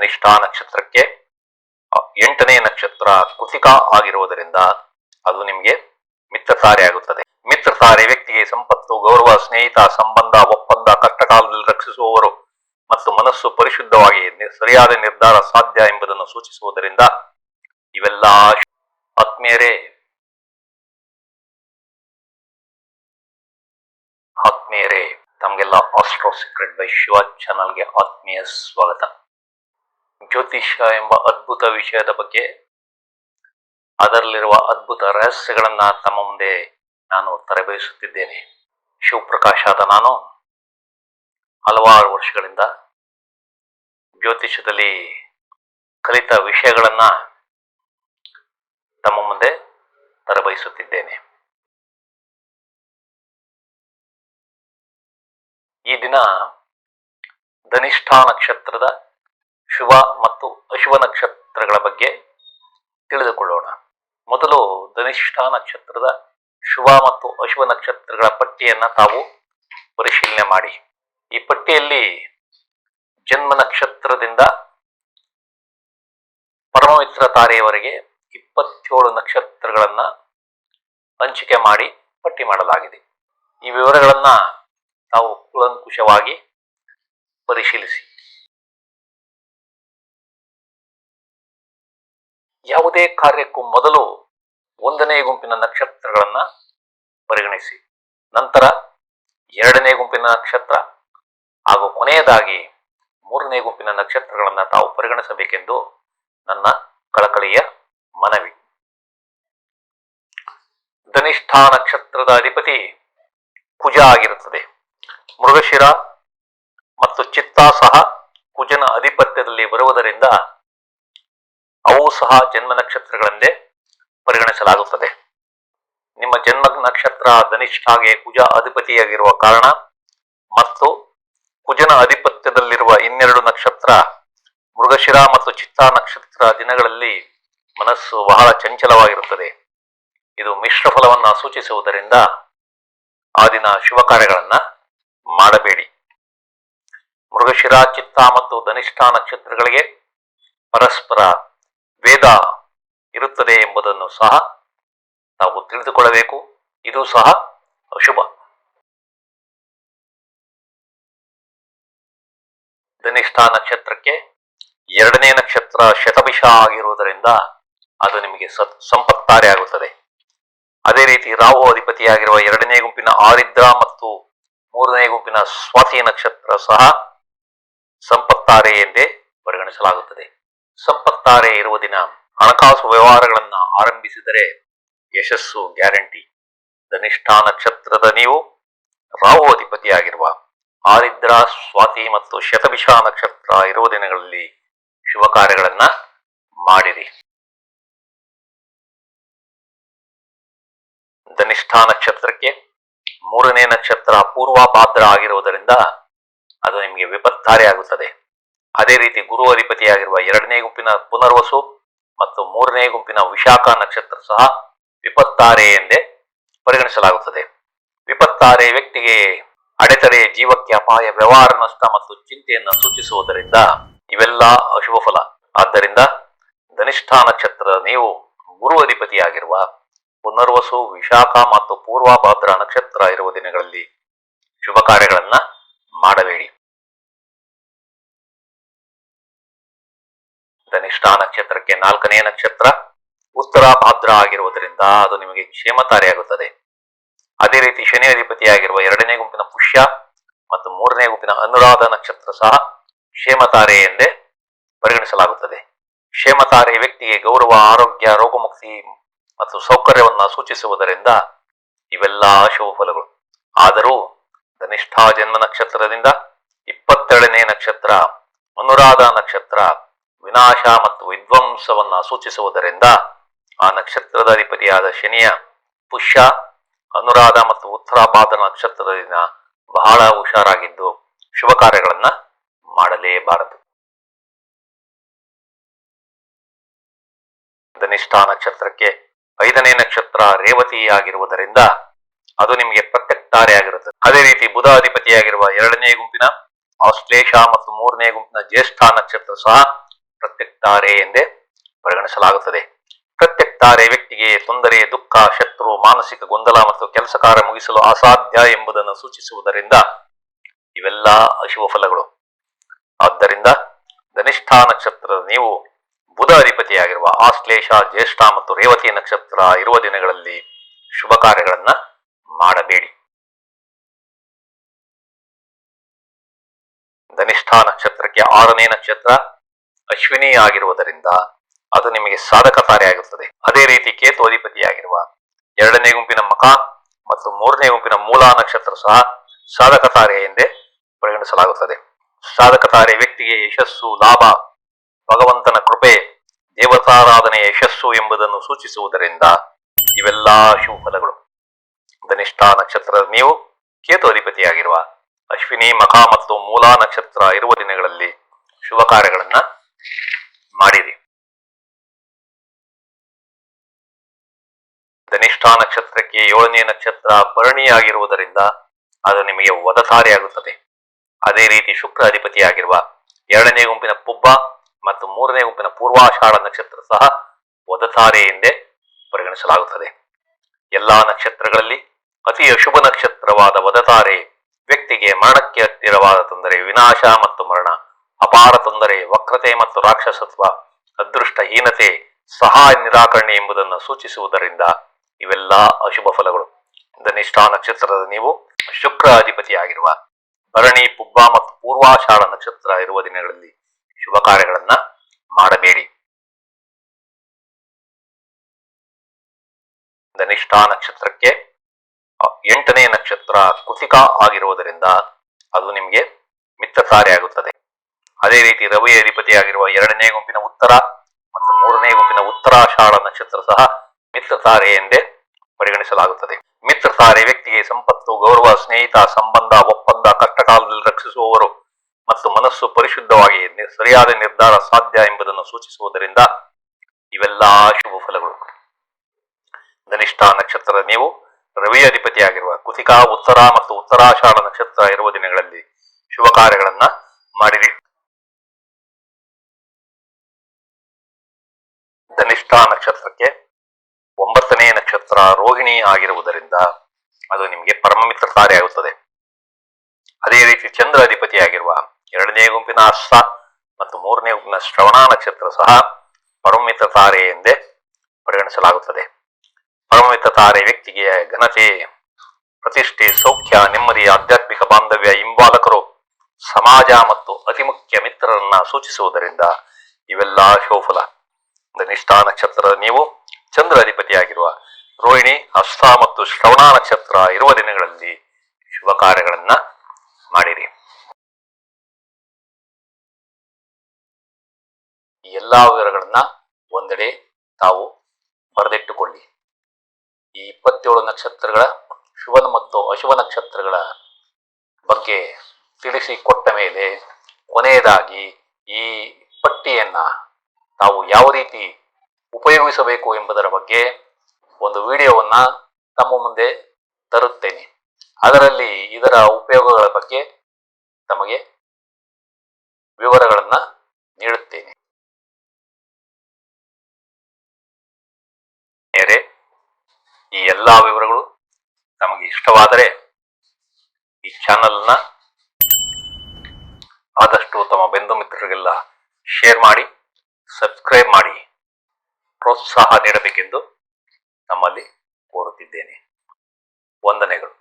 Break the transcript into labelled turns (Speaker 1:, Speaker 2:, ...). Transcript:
Speaker 1: ಧನಿಷ್ಠಾ ನಕ್ಷತ್ರಕ್ಕೆ ಎಂಟನೇ ನಕ್ಷತ್ರ ಕುಸಿಕ ಆಗಿರುವುದರಿಂದ ಅದು ನಿಮಗೆ ಮಿತ್ರತಾರೆ ಆಗುತ್ತದೆ. ಮಿತ್ರ ಮಿತ್ರತಾರೆ ವ್ಯಕ್ತಿಗೆ ಸಂಪತ್ತು, ಗೌರವ, ಸ್ನೇಹಿತ, ಸಂಬಂಧ, ಒಪ್ಪಂದ, ಕಷ್ಟಕಾಲದಲ್ಲಿ ರಕ್ಷಿಸುವವರು ಮತ್ತು ಮನಸ್ಸು ಪರಿಶುದ್ಧವಾಗಿ ಸರಿಯಾದ ನಿರ್ಧಾರ ಸಾಧ್ಯ ಎಂಬುದನ್ನು ಸೂಚಿಸುವುದರಿಂದ ಇವೆಲ್ಲ ಆತ್ಮೀಯರೇ ಆತ್ಮೀಯರೇ, ತಮಗೆಲ್ಲ ಆಸ್ಟ್ರೋ ಸೀಕ್ರೆಟ್ ಬೈ ಶಿವ ಚಾನಲ್ಗೆ ಆತ್ಮೀಯ ಸ್ವಾಗತ. ಜ್ಯೋತಿಷ್ಯ ಎಂಬ ಅದ್ಭುತ ವಿಷಯದ ಬಗ್ಗೆ ಅದರಲ್ಲಿರುವ ಅದ್ಭುತ ರಹಸ್ಯಗಳನ್ನ ತಮ್ಮ ಮುಂದೆ ನಾನು ತರಬೇಯಿಸುತ್ತಿದ್ದೇನೆ ಶಿವಪ್ರಕಾಶ್ ಆದ ನಾನು ಹಲವಾರು ವರ್ಷಗಳಿಂದ ಜ್ಯೋತಿಷ್ಯದಲ್ಲಿ ಕಲಿತ ವಿಷಯಗಳನ್ನ ತಮ್ಮ ಮುಂದೆ ತರಬಯಿಸುತ್ತಿದ್ದೇನೆ ಈ ದಿನ ಧನಿಷ್ಠಾ ನಕ್ಷತ್ರದ ಶುಭ ಮತ್ತು ಅಶುಭ ನಕ್ಷತ್ರಗಳ ಬಗ್ಗೆ ತಿಳಿದುಕೊಳ್ಳೋಣ. ಮೊದಲು ಧನಿಷ್ಠ ನಕ್ಷತ್ರದ ಶುಭ ಮತ್ತು ಅಶುಭ ನಕ್ಷತ್ರಗಳ ಪಟ್ಟಿಯನ್ನ ತಾವು ಪರಿಶೀಲನೆ ಮಾಡಿ. ಈ ಪಟ್ಟಿಯಲ್ಲಿ ಜನ್ಮ ನಕ್ಷತ್ರದಿಂದ ಪರಮಮಿತ್ರ ತಾರೆಯವರೆಗೆ ಇಪ್ಪತ್ತೇಳು ನಕ್ಷತ್ರಗಳನ್ನ ಹಂಚಿಕೆ ಮಾಡಿ ಪಟ್ಟಿ ಮಾಡಲಾಗಿದೆ. ಈ ವಿವರಗಳನ್ನ ತಾವು ಕುಲಂಕುಷವಾಗಿ ಪರಿಶೀಲಿಸಿ. ಯಾವುದೇ ಕಾರ್ಯಕ್ಕೂ ಮೊದಲು ಒಂದನೇ ಗುಂಪಿನ ನಕ್ಷತ್ರಗಳನ್ನ ಪರಿಗಣಿಸಿ. ನಂತರ ಎರಡನೇ ಗುಂಪಿನ ನಕ್ಷತ್ರ ಹಾಗೂ ಕೊನೆಯದಾಗಿ ಮೂರನೇ ಗುಂಪಿನ ನಕ್ಷತ್ರಗಳನ್ನ ತಾವು ಪರಿಗಣಿಸಬೇಕೆಂದು ನನ್ನ ಕಳಕಳಿಯ ಮನವಿ. ಧನಿಷ್ಠಾ ನಕ್ಷತ್ರದ ಅಧಿಪತಿ ಕುಜ ಆಗಿರುತ್ತದೆ. ಮೃಗಶಿರ ಮತ್ತು ಚಿತ್ತಾ ಸಹ ಕುಜನ ಅಧಿಪತ್ಯದಲ್ಲಿ ಬರುವುದರಿಂದ ಅವು ಸಹ ಜನ್ಮ ನಕ್ಷತ್ರಗಳೆಂದೇ ಪರಿಗಣಿಸಲಾಗುತ್ತದೆ. ನಿಮ್ಮ ಜನ್ಮ ನಕ್ಷತ್ರ ಧನಿಷ್ಠಾಗೆ ಕುಜ ಅಧಿಪತಿಯಾಗಿರುವ ಕಾರಣ ಮತ್ತು ಕುಜನ ಅಧಿಪತ್ಯದಲ್ಲಿರುವ ಇನ್ನೆರಡು ನಕ್ಷತ್ರ ಮೃಗಶಿರ ಮತ್ತು ಚಿತ್ತಾ ನಕ್ಷತ್ರ ದಿನಗಳಲ್ಲಿ ಮನಸ್ಸು ಬಹಳ ಚಂಚಲವಾಗಿರುತ್ತದೆ. ಇದು ಮಿಶ್ರ ಫಲವನ್ನ ಸೂಚಿಸುವುದರಿಂದ ಆ ದಿನ ಶುಭ ಕಾರ್ಯಗಳನ್ನ ಮಾಡಬೇಡಿ. ಮೃಗಶಿರ, ಚಿತ್ತ ಮತ್ತು ಧನಿಷ್ಠ ನಕ್ಷತ್ರಗಳಿಗೆ ಪರಸ್ಪರ ವೇದ ಇರುತ್ತದೆ ಎಂಬುದನ್ನು ಸಹ ನಾವು ತಿಳಿದುಕೊಳ್ಳಬೇಕು. ಇದು ಸಹ ಅಶುಭ. ಧನಿಷ್ಠ ನಕ್ಷತ್ರಕ್ಕೆ ಎರಡನೇ ನಕ್ಷತ್ರ ಶತಭಿಷ ಆಗಿರುವುದರಿಂದ ಅದು ನಿಮಗೆ ಸತ್, ಸಂಪತ್ತಾರೆ ಆಗುತ್ತದೆ. ಅದೇ ರೀತಿ ರಾಹು ಅಧಿಪತಿಯಾಗಿರುವ ಎರಡನೇ ಗುಂಪಿನ ಆರಿದ್ರ ಮತ್ತು ಮೂರನೇ ಗುಂಪಿನ ಸ್ವಾತಿ ನಕ್ಷತ್ರ ಸಹ ಸಂಪತ್ತಾರೆ ಎಂದೇ ಪರಿಗಣಿಸಲಾಗುತ್ತದೆ. ಸಂಪತ್ತಾರೆ ಇರುವ ದಿನ ಹಣಕಾಸು ವ್ಯವಹಾರಗಳನ್ನ ಆರಂಭಿಸಿದರೆ ಯಶಸ್ಸು ಗ್ಯಾರಂಟಿ. ಧನಿಷ್ಠಾ ನಕ್ಷತ್ರದ ನೀವು ರಾಹು ಅಧಿಪತಿಯಾಗಿರುವ ಆರಿದ್ರ, ಸ್ವಾತಿ ಮತ್ತು ಶತಭಿಷ ನಕ್ಷತ್ರ ಇರುವ ದಿನಗಳಲ್ಲಿ ಶುಭ ಕಾರ್ಯಗಳನ್ನ ಮಾಡಿರಿ. ಧನಿಷ್ಠಾ ನಕ್ಷತ್ರಕ್ಕೆ ಮೂರನೇ ನಕ್ಷತ್ರ ಪೂರ್ವಾಪಾದ್ರ ಆಗಿರುವುದರಿಂದ ಅದು ನಿಮಗೆ ವಿಪತ್ತಾರೆ ಆಗುತ್ತದೆ. ಅದೇ ರೀತಿ ಗುರು ಅಧಿಪತಿಯಾಗಿರುವ ಎರಡನೇ ಗುಂಪಿನ ಪುನರ್ವಸು ಮತ್ತು ಮೂರನೇ ಗುಂಪಿನ ವಿಶಾಖ ನಕ್ಷತ್ರ ಸಹ ವಿಪತ್ತಾರೆ ಎಂದೇ ಪರಿಗಣಿಸಲಾಗುತ್ತದೆ. ವಿಪತ್ತಾರೆ ವ್ಯಕ್ತಿಗೆ ಅಡೆತಡೆ, ಜೀವಕ್ಕೆ ಅಪಾಯ, ವ್ಯವಹಾರ ನಷ್ಟ ಮತ್ತು ಚಿಂತೆಯನ್ನು ಸೂಚಿಸುವುದರಿಂದ ಇವೆಲ್ಲ ಅಶುಭ ಫಲ. ಆದ್ದರಿಂದ ಧನಿಷ್ಠ ನಕ್ಷತ್ರ ನೀವು ಗುರು ಅಧಿಪತಿಯಾಗಿರುವ ಪುನರ್ವಸು, ವಿಶಾಖ ಮತ್ತು ಪೂರ್ವಭಾದ್ರ ನಕ್ಷತ್ರ ಇರುವ ದಿನಗಳಲ್ಲಿ ಶುಭ ಕಾರ್ಯಗಳನ್ನ ಮಾಡಬೇಡಿ. ಧನಿಷ್ಠಾ ನಕ್ಷತ್ರಕ್ಕೆ ನಾಲ್ಕನೇ ನಕ್ಷತ್ರ ಉತ್ತರ ಭಾದ್ರ ಆಗಿರುವುದರಿಂದ ಅದು ನಿಮಗೆ ಕ್ಷೇಮಕಾರಿಯಾಗುತ್ತದೆ ಅದೇ ರೀತಿ ಶನಿ ಅಧಿಪತಿಯಾಗಿರುವ ಎರಡನೇ ಗುಂಪಿನ ಪುಷ್ಯ ಮತ್ತು ಮೂರನೇ ಗುಂಪಿನ ಅನುರಾಧ ನಕ್ಷತ್ರ ಸಹ ಕ್ಷೇಮತಾರೆ ಎಂದೇ ಪರಿಗಣಿಸಲಾಗುತ್ತದೆ. ಕ್ಷೇಮತಾರೆ ವ್ಯಕ್ತಿಗೆ ಗೌರವ, ಆರೋಗ್ಯ, ರೋಗಮುಕ್ತಿ ಮತ್ತು ಸೌಕರ್ಯವನ್ನು ಸೂಚಿಸುವುದರಿಂದ ಇವೆಲ್ಲ ಶುಭ ಫಲಗಳು. ಆದರೂ ಧನಿಷ್ಠಾ ಜನ್ಮ ನಕ್ಷತ್ರದಿಂದ ಇಪ್ಪತ್ತೆರಡನೇ ನಕ್ಷತ್ರ, ಅನುರಾಧ ನಕ್ಷತ್ರ ವಿನಾಶ ಮತ್ತು ವಿದ್ವಂಸವನ್ನು ಸೂಚಿಸುವುದರಿಂದ ಆ ನಕ್ಷತ್ರದ ಅಧಿಪತಿಯಾದ ಶನಿಯ ಪುಷ್ಯ, ಅನುರಾಧ ಮತ್ತು ಉತ್ತರಾಪಾದ ನಕ್ಷತ್ರದ ದಿನ ಬಹಳ ಹುಷಾರಾಗಿದ್ದು ಶುಭ ಕಾರ್ಯಗಳನ್ನ ಮಾಡಲೇಬಾರದು. ಧನಿಷ್ಠಾ ನಕ್ಷತ್ರಕ್ಕೆ ಐದನೇ ನಕ್ಷತ್ರ ರೇವತಿಯಾಗಿರುವುದರಿಂದ ಅದು ನಿಮಗೆ ಪ್ರತ್ಯಕ್ತಾರೆಯಾಗಿರುತ್ತದೆ ಅದೇ ರೀತಿ ಬುಧ ಅಧಿಪತಿಯಾಗಿರುವ ಎರಡನೇ ಗುಂಪಿನ ಆಶ್ಲೇಷ ಮತ್ತು ಮೂರನೇ ಗುಂಪಿನ ಜ್ಯೇಷ್ಠ ನಕ್ಷತ್ರ ಸಹ ಪ್ರತ್ಯಕ್ತಾರೆ ಎಂದೇ ಪರಿಗಣಿಸಲಾಗುತ್ತದೆ. ಪ್ರತ್ಯಕ್ತಾರೆ ವ್ಯಕ್ತಿಗೆ ತೊಂದರೆ, ದುಃಖ, ಶತ್ರು, ಮಾನಸಿಕ ಗೊಂದಲ ಮತ್ತು ಕೆಲಸ ಕಾರ್ಯ ಮುಗಿಸಲು ಅಸಾಧ್ಯ ಎಂಬುದನ್ನು ಸೂಚಿಸುವುದರಿಂದ ಇವೆಲ್ಲ ಅಶುಭ ಫಲಗಳು. ಆದ್ದರಿಂದ ಧನಿಷ್ಠ ನಕ್ಷತ್ರದ ನೀವು ಬುಧ ಅಧಿಪತಿಯಾಗಿರುವ ಆಶ್ಲೇಷ, ಜ್ಯೇಷ್ಠ ಮತ್ತು ರೇವತಿ ನಕ್ಷತ್ರ ಇರುವ ದಿನಗಳಲ್ಲಿ ಶುಭ ಕಾರ್ಯಗಳನ್ನ ಮಾಡಬೇಡಿ. ಧನಿಷ್ಠ ನಕ್ಷತ್ರಕ್ಕೆ ಆರನೇ ನಕ್ಷತ್ರ ಅಶ್ವಿನಿ ಆಗಿರುವುದರಿಂದ ಅದು ನಿಮಗೆ ಸಾಧಕತಾರೆಯಾಗುತ್ತದೆ ಅದೇ ರೀತಿ ಕೇತು ಅಧಿಪತಿಯಾಗಿರುವ ಎರಡನೇ ಗುಂಪಿನ ಮಖ ಮತ್ತು ಮೂರನೇ ಗುಂಪಿನ ಮೂಲ ನಕ್ಷತ್ರ ಸಹ ಸಾಧಕ ತಾರೆ ಎಂದೇ ಪರಿಗಣಿಸಲಾಗುತ್ತದೆ. ಸಾಧಕ ತಾರೆ ವ್ಯಕ್ತಿಗೆ ಯಶಸ್ಸು, ಲಾಭ, ಭಗವಂತನ ಕೃಪೆ, ದೇವತಾರಾಧನೆ ಯಶಸ್ಸು ಎಂಬುದನ್ನು ಸೂಚಿಸುವುದರಿಂದ ಇವೆಲ್ಲ ಶುಭ ಫಲಗಳು. ಧನಿಷ್ಠ ನಕ್ಷತ್ರ ನೀವು ಕೇತು ಅಧಿಪತಿಯಾಗಿರುವ ಅಶ್ವಿನಿ ಮಖ ಮತ್ತು ಮೂಲ ನಕ್ಷತ್ರ ಇರುವ ದಿನಗಳಲ್ಲಿ ಶುಭ ಕಾರ್ಯಗಳನ್ನ ಮಾಡಿರಿ. ಧನಿಷ್ಠಾ ನಕ್ಷತ್ರಕ್ಕೆ ಏಳನೇ ನಕ್ಷತ್ರ ಭರಣಿಯಾಗಿರುವುದರಿಂದ ಅದು ನಿಮಗೆ ವದತಾರೆಯಾಗುತ್ತದೆ ಅದೇ ರೀತಿ ಶುಕ್ರ ಅಧಿಪತಿಯಾಗಿರುವ ಎರಡನೇ ಗುಂಪಿನ ಪುಬ್ಬ ಮತ್ತು ಮೂರನೇ ಗುಂಪಿನ ಪೂರ್ವಾಷಾಢ ನಕ್ಷತ್ರ ಸಹ ವದತಾರೆ ಎಂದೇ ಪರಿಗಣಿಸಲಾಗುತ್ತದೆ. ಎಲ್ಲಾ ನಕ್ಷತ್ರಗಳಲ್ಲಿ ಅತಿ ಅಶುಭ ನಕ್ಷತ್ರವಾದ ವದತಾರೆ ವ್ಯಕ್ತಿಗೆ ಮರಣಕ್ಕೆ ಹತ್ತಿರವಾದ ತೊಂದರೆ ವಿನಾಶ ಮತ್ತು ಮರಣ. ಅಪಾರ ತೊಂದರೆ, ವಕ್ರತೆ ಮತ್ತು ರಾಕ್ಷಸತ್ವ, ಅದೃಷ್ಟಹೀನತೆ, ಸಹಾಯ ನಿರಾಕರಣೆ ಎಂಬುದನ್ನು ಸೂಚಿಸುವುದರಿಂದ ಇವೆಲ್ಲ ಅಶುಭ ಫಲಗಳು. ಧನಿಷ್ಠಾ ನಕ್ಷತ್ರದ ನೀವು ಶುಕ್ರ ಅಧಿಪತಿಯಾಗಿರುವ ಭರಣಿ, ಪುಬ್ಬ ಮತ್ತು ಪೂರ್ವಾಷಾಢ ನಕ್ಷತ್ರ ಇರುವ ದಿನಗಳಲ್ಲಿ ಶುಭ ಕಾರ್ಯಗಳನ್ನ ಮಾಡಬೇಡಿ. ಧನಿಷ್ಠಾ ನಕ್ಷತ್ರಕ್ಕೆ ಎಂಟನೇ ನಕ್ಷತ್ರ ಕೃತಿಕ ಆಗಿರುವುದರಿಂದ ಅದು ನಿಮಗೆ ಮಿತ್ರತಾರೆಯಾಗುತ್ತದೆ ಅದೇ ರೀತಿ ರವಿಯ ಅಧಿಪತಿಯಾಗಿರುವ ಎರಡನೇ ಗುಂಪಿನ ಉತ್ತರ ಮತ್ತು ಮೂರನೇ ಗುಂಪಿನ ಉತ್ತರಾಷಾಢ ನಕ್ಷತ್ರ ಸಹ ಮಿತ್ರತಾರೆ ಎಂದೇ ಪರಿಗಣಿಸಲಾಗುತ್ತದೆ. ಮಿತ್ರತಾರೆ ವ್ಯಕ್ತಿಗೆ ಸಂಪತ್ತು, ಗೌರವ, ಸ್ನೇಹಿತ, ಸಂಬಂಧ, ಒಪ್ಪಂದ, ಕಷ್ಟಕಾಲದಲ್ಲಿ ರಕ್ಷಿಸುವವರು ಮತ್ತು ಮನಸ್ಸು ಪರಿಶುದ್ಧವಾಗಿ ಸರಿಯಾದ ನಿರ್ಧಾರ ಸಾಧ್ಯ ಎಂಬುದನ್ನು ಸೂಚಿಸುವುದರಿಂದ ಇವೆಲ್ಲ ಶುಭ ಫಲಗಳು. ಧನಿಷ್ಠ ನಕ್ಷತ್ರದ ನೀವು ರವಿ ಅಧಿಪತಿಯಾಗಿರುವ ಕುತಿಕಾ ಉತ್ತರ ಮತ್ತು ಉತ್ತರಾಷಾಢ ನಕ್ಷತ್ರ ಇರುವ ದಿನಗಳಲ್ಲಿ ಶುಭ ಕಾರ್ಯಗಳನ್ನ ಧನಿಷ್ಠ ನಕ್ಷತ್ರಕ್ಕೆ ಒಂಬತ್ತನೇ ನಕ್ಷತ್ರ ರೋಹಿಣಿ ಆಗಿರುವುದರಿಂದ ಅದು ನಿಮಗೆ ಪರಮಮಿತ್ರ ಆಗುತ್ತದೆ. ಅದೇ ರೀತಿ ಚಂದ್ರ ಅಧಿಪತಿಯಾಗಿರುವ ಎರಡನೇ ಗುಂಪಿನ ಅಶ್ವ ಮತ್ತು ಮೂರನೇ ಗುಂಪಿನ ಶ್ರವಣ ನಕ್ಷತ್ರ ಸಹ ಪರಮಮಿತ್ರ ತಾರೆ ಎಂದೇ ಪರಿಗಣಿಸಲಾಗುತ್ತದೆ. ಪರಮಮಿತ್ರ ತಾರೆ ವ್ಯಕ್ತಿಗೆ ಘನತೆ, ಪ್ರತಿಷ್ಠೆ, ಸೌಖ್ಯ, ನೆಮ್ಮದಿ, ಆಧ್ಯಾತ್ಮಿಕ ಬಾಂಧವ್ಯ, ಹಿಂಬಾಲಕರು, ಸಮಾಜ ಮತ್ತು ಅತಿ ಮುಖ್ಯ ಮಿತ್ರರನ್ನ ಸೂಚಿಸುವುದರಿಂದ ಇವೆಲ್ಲ ಶೋಫಲ. ಧನಿಷ್ಠ ನಕ್ಷತ್ರದ ನೀವು ಚಂದ್ರ ಅಧಿಪತಿಯಾಗಿರುವ ರೋಹಿಣಿ ಅಷ್ಟ ಮತ್ತು ಶ್ರವಣ ನಕ್ಷತ್ರ ಇರುವ ದಿನಗಳಲ್ಲಿ ಶುಭ ಕಾರ್ಯಗಳನ್ನ ಮಾಡಿರಿ. ಈ ಎಲ್ಲಾ ವಿವರಗಳನ್ನ ಒಂದೆಡೆ ತಾವು ಬರೆದಿಟ್ಟುಕೊಳ್ಳಿ. ಈ ಇಪ್ಪತ್ತೇಳು ನಕ್ಷತ್ರಗಳ ಶುಭ ಮತ್ತು ಅಶುಭ ನಕ್ಷತ್ರಗಳ ಬಗ್ಗೆ ತಿಳಿಸಿ ಕೊಟ್ಟ ಮೇಲೆ ಕೊನೆಯದಾಗಿ ಈ ಪಟ್ಟಿಯನ್ನ ತಾವು ಯಾವ ರೀತಿ ಉಪಯೋಗಿಸಬೇಕು ಎಂಬುದರ ಬಗ್ಗೆ ಒಂದು ವಿಡಿಯೋವನ್ನ ತಮ್ಮ ಮುಂದೆ ತರುತ್ತೇನೆ. ಅದರಲ್ಲಿ ಇದರ ಉಪಯೋಗಗಳ ಬಗ್ಗೆ ತಮಗೆ ವಿವರಗಳನ್ನ ನೀಡುತ್ತೇನೆ. ಈ ಎಲ್ಲಾ ವಿವರಗಳು ತಮಗೆ ಇಷ್ಟವಾದರೆ ಈ ಚಾನಲ್ನ ಆದಷ್ಟು ತಮ್ಮ ಬಂಧು ಮಿತ್ರರಿಗೆಲ್ಲ ಶೇರ್ ಮಾಡಿ, ಸಬ್ಸ್ಕ್ರೈಬ್ ಮಾಡಿ. ಪ್ರೋತ್ಸಾಹ ನೀಡಬೇಕೆಂದು ನಮ್ಮಲ್ಲಿ ಕೋರುತ್ತಿದ್ದೇನೆ. ವಂದನೆಗಳು.